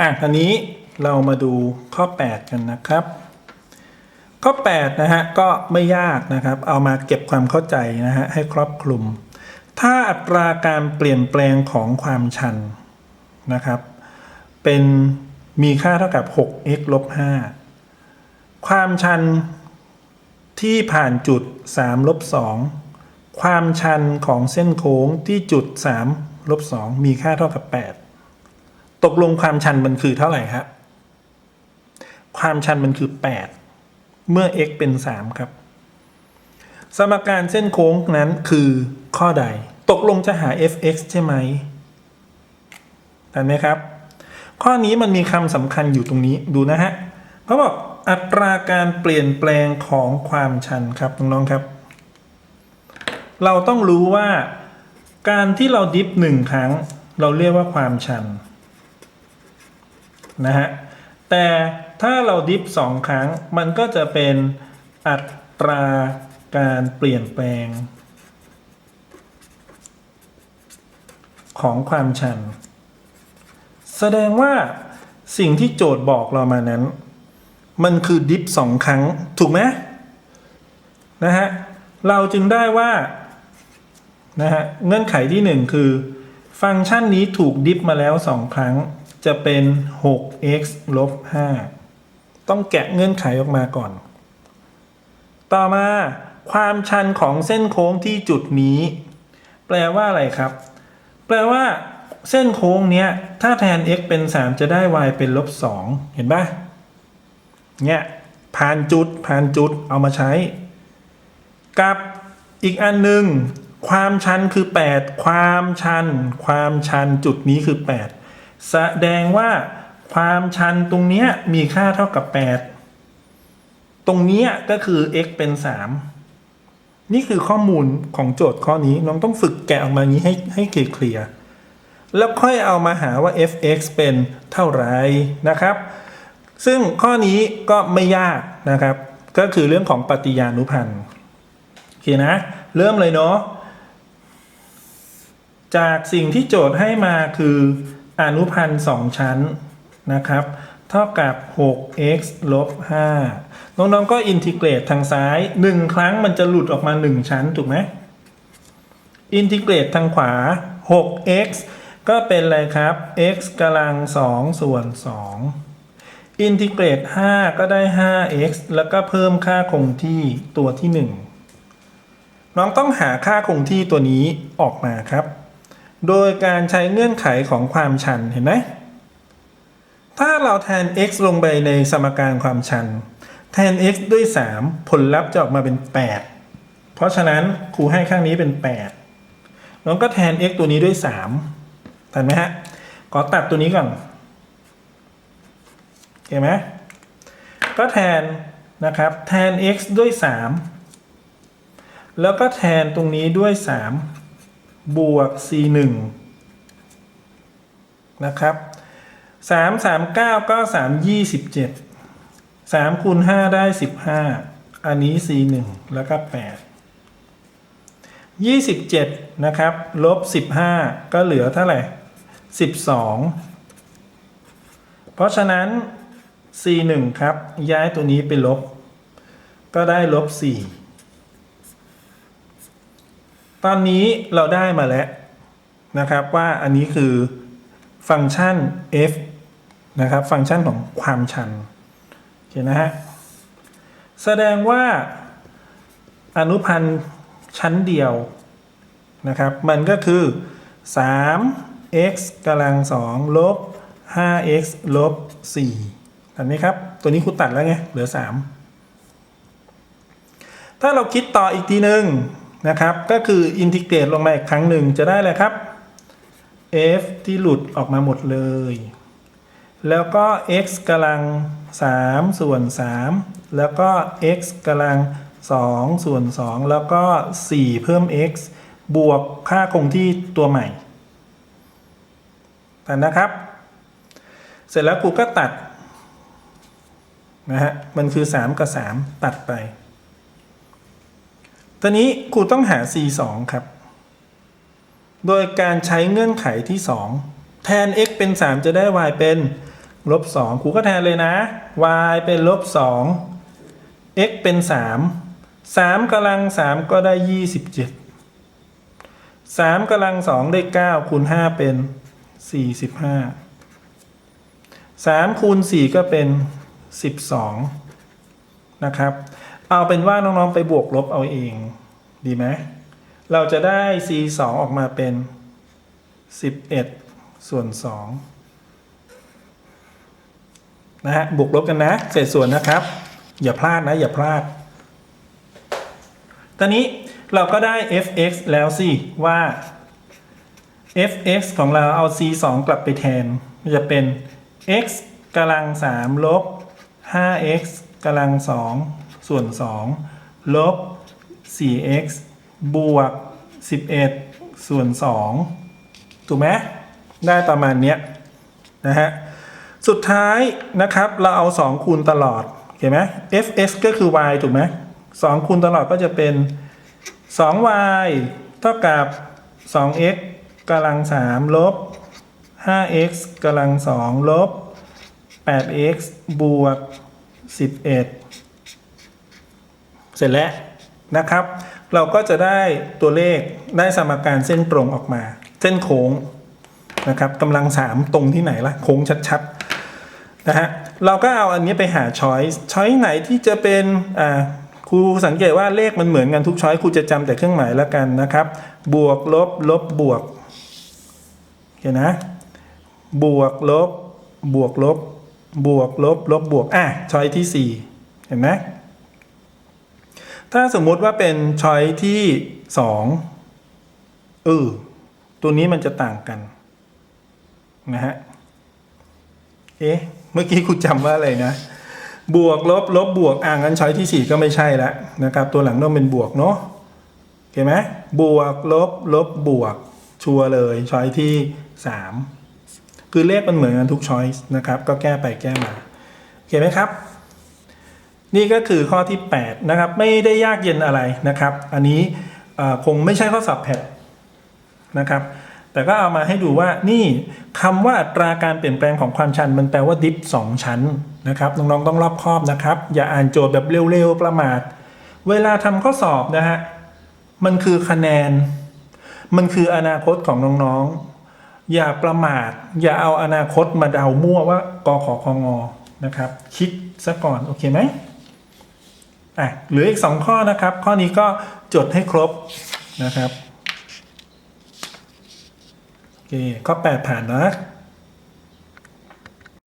อะอันนี้เรามาดูข้อ 8 กันนะครับ ข้อ 8 นะฮะ ก็ไม่ยากนะครับ เอามาเก็บความเข้าใจนะฮะ ให้ครอบคลุม ถ้าอัตราการเปลี่ยนแปลงของความชันนะครับ เป็นมีค่าเท่ากับ 6x ลบ 5 ความชันที่ผ่านจุด 3 ลบ 2 ความชันของเส้นโค้งที่จุด 3 ลบ 2 มีค่าเท่ากับ 8 ตกลงความชันมันคือเท่าไหร่ครับความชันมันคือ 8 เมื่อ x เป็น 3 ครับ สมการเส้นโค้งนั้นคือข้อใด ตกลงจะหา f(x) ใช่ไหมเห็นไหมครับ ข้อนี้มันมีคำสำคัญอยู่ตรงนี้ดูนะฮะเขาบอกอัตราการเปลี่ยนแปลงของความชันครับน้องๆครับ เราต้องรู้ว่าการที่เราดิฟหนึ่งครั้ง เราเรียกว่าความชัน นะฮะ แต่ถ้าเราดิฟสองครั้งมันก็จะเป็นอัตราการเปลี่ยนแปลง ของความชัน แสดงว่าสิ่งที่โจทย์บอกเรามานั้น มันคือดิฟสองครั้งถูกไหมนะฮะ เราจึงได้ว่านะฮะเงื่อนไขที่หนึ่งคือ ฟังก์ชันนี้ถูกดิฟมาแล้วสองครั้ง จะเป็น 6x ลบ 5 ต้องแกะเงื่อนไขออกมาก่อน ต่อมาความชันของเส้นโค้งที่จุดนี้ แปลว่าอะไรครับ แปลว่า เส้นโค้งเนี้ย ถ้าแทน x เป็น 3 จะได้ y เป็นลบ 2 เห็นปะเนี่ยผ่านจุดผ่านจุดเอามาใช้ กับอีกอันหนึ่งความชันคือ 8 ความชัน ความชันจุดนี้คือ 8 แสดงว่าความชันตรงเนี้ยมีค่าเท่ากับ 8 ตรงเนี้ยก็คือ x เป็น 3 นี่คือข้อมูลของโจทย์ข้อนี้น้องต้องฝึกแกะออกมางนี้ให้ให้เคลียร์แล้วค่อยเอามาหาว่า f(x) เป็นเท่าไหร่นะครับ ซึ่งข้อนี้ก็ไม่ยากนะครับ ก็คือเรื่องของปฏิญานุพันธ์โอเคนะ เริ่มเลยเนาะจากสิ่งที่โจทย์ให้มาคือ อนุพันธ์สองชั้นนะครับ เท่ากับ 6x ลบ 5 น้องๆก็อินทิเกรตทางซ้าย 1 ครั้งมันจะหลุดออกมา 1 ชั้น ถูกไหมอินทิเกรตทางขวา 6x ก็เป็นอะไรครับ x กำลัง 2 ส่วน 2 อินทิเกรต 5 ก็ได้ 5x แล้วก็เพิ่มค่าคงที่ตัวที่ 1 น้องต้องหาค่าคงที่ตัวนี้ออกมาครับ โดยการใช้เงื่อนไขของความชันเห็นไหมถ้าเราแทน x ลงไปในสมการความชัน แทน x ด้วย 3 ผลลัพธ์จะออกมาเป็น 8 เพราะฉะนั้นครูให้ข้างนี้เป็น8น้องก็แทน x ตัวนี้ด้วย 3ทันไหมฮะขอตัดตัวนี้ก่อนเห็นไหมก็แทนนะครับแทน x ด้วย 3 แล้วก็แทนตรงนี้ด้วย 3 บวก c 1นะครับสามสามเก้าก็สามยี่สิบเจ็ดสามคูณห้าได้สิบห้าอันนี้ c หนึ่งแล้วก็แปดยี่สิบเจ็ดนะครับลบสิบห้าก็เหลือเท่าไหร่สิบสองเพราะฉะนั้น c หนึ่งครับ ย้ายตัวนี้ไปลบ ก็ได้ลบสี่ ตอนนี้เราได้มาแล้วนะครับว่าอันนี้คือฟังก์ชัน f นะครับฟังก์ชันของความชันโอเคนะฮะแสดงว่าอนุพันธ์ชั้นเดียวนะครับ มันก็คือ 3x กำลัง2ลบ 5x ลบ4เห็นไหมครับ ตัวนี้ครูตัดแล้วไง เหลือ 3 ถ้าเราคิดต่ออีกทีหนึ่ง นะครับ ก็คืออินทิเกรตลงมาอีกครั้งหนึ่งจะได้เลยครับ f ที่หลุดออกมาหมดเลย แล้วก็ x กำลัง 3 ส่วน 3 แล้วก็ x กำลัง 2 ส่วน 2 แล้วก็ 4 เพิ่ม x บวกค่าคงที่ตัวใหม่แต่นะครับ เสร็จแล้วครูก็ตัดนะฮะ มันคือ 3 กับ 3 ตัดไป ตอนนี้ครูต้องหา c 2ครับ โดยการใช้เงื่อนไขที่แทน x เป็น 3 จะได้ y เป็นลบ2ครูก็แทนเลยนะ y เป็นลบ2 x เป็น 3 3กำลัง 3 ก็ได้ 27 3กำลัง 2 ได้ 9 คูณ 5 เป็น 45 3คูณ 4 ก็เป็น 12 นะครับ เอาเป็นว่าน้องๆไปบวกลบเอาเอง ดีไหมเราจะได้ c 2ออกมาเป็น 11 ส่วน 2 นะฮะบวกลบกันนะ เศษส่วนนะครับ อย่าพลาดนะ อย่าพลาด ตอนนี้เราก็ได้ f(x) แล้วสิ ว่า f(x) ของเราเอา c 2กลับไปแทน มันจะเป็น x กำลัง 3 ลบ 5x กำลัง 2 ส่วน 2 ลบ 4x บวก 11 ส่วน 2 ถูกไหมได้ประมาณเนี้ยนะฮะ สุดท้ายนะครับเราเอา 2 คูณตลอดเห็นไหม fx ก็คือ y ถูกไหม2คูณตลอดก็จะเป็น 2y เท่ากับ 2x กำลัง 3 ลบ 5x กำลัง 2 ลบ 8x บวก 11 เสร็จแล้วนะครับ เราก็จะได้ตัวเลขได้สมการเส้นตรงออกมา เส้นโค้งนะครับกำลัง3ตรงที่ไหนล่ะโค้งชัดๆนะฮะเราก็เอาอันนี้ไปหาช้อยช้อยไหนที่จะเป็นอ่าครูสังเกตว่าเลขมันเหมือนกันทุกช้อยครูจะจำแต่เครื่องหมายแล้วกันนะครับ บวกลบลบบวกโอเคนะ บวกลบบวกลบบวกลบลบบวกอะช้อยที่ 4 เห็นไหม ถ้าสมมุติว่าเป็นช้อยที่2เออตัวนี้มันจะต่างกันนะฮะเอ๊ะเมื่อกี้คุณจำว่าอะไรนะ บวกลบลบบวกอ่างั้นช้อยที่ 4 ก็ไม่ใช่แล้วนะครับ ตัวหลังต้องเป็นบวกเนาะเห็นไหมบวกลบลบบวกชัวร์เลยช้อยที่ 3 คือเลขมันเหมือนกันทุกช้อยนะครับ ก็แก้ไปแก้มาโอเคไหมครับ นี่ก็คือข้อที่ 8 นะครับ ไม่ได้ยากเย็นอะไรนะครับ อันนี้คงไม่ใช่ข้อสอบแพทนะครับ แต่ก็เอามาให้ดูว่านี่คำว่าอัตราการเปลี่ยนแปลงของความชัน มันแปลว่าดิฟสองชั้นนะครับน้องๆต้องรอบคอบนะครับ อย่าอ่านโจทย์แบบเร็วๆประมาท เวลาทำข้อสอบนะฮะมันคือคะแนน มันคืออนาคตของน้องๆ อย่าประมาท อย่าเอาอนาคตมาเดามั่วว่ากอขอคองอนะครับ คิดซะก่อน โอเคไหม อะเหลืออีกสองข้อนะครับ ข้อนี้ก็จดให้ครบนะครับโอเคข้อ 8 ผ่านนะ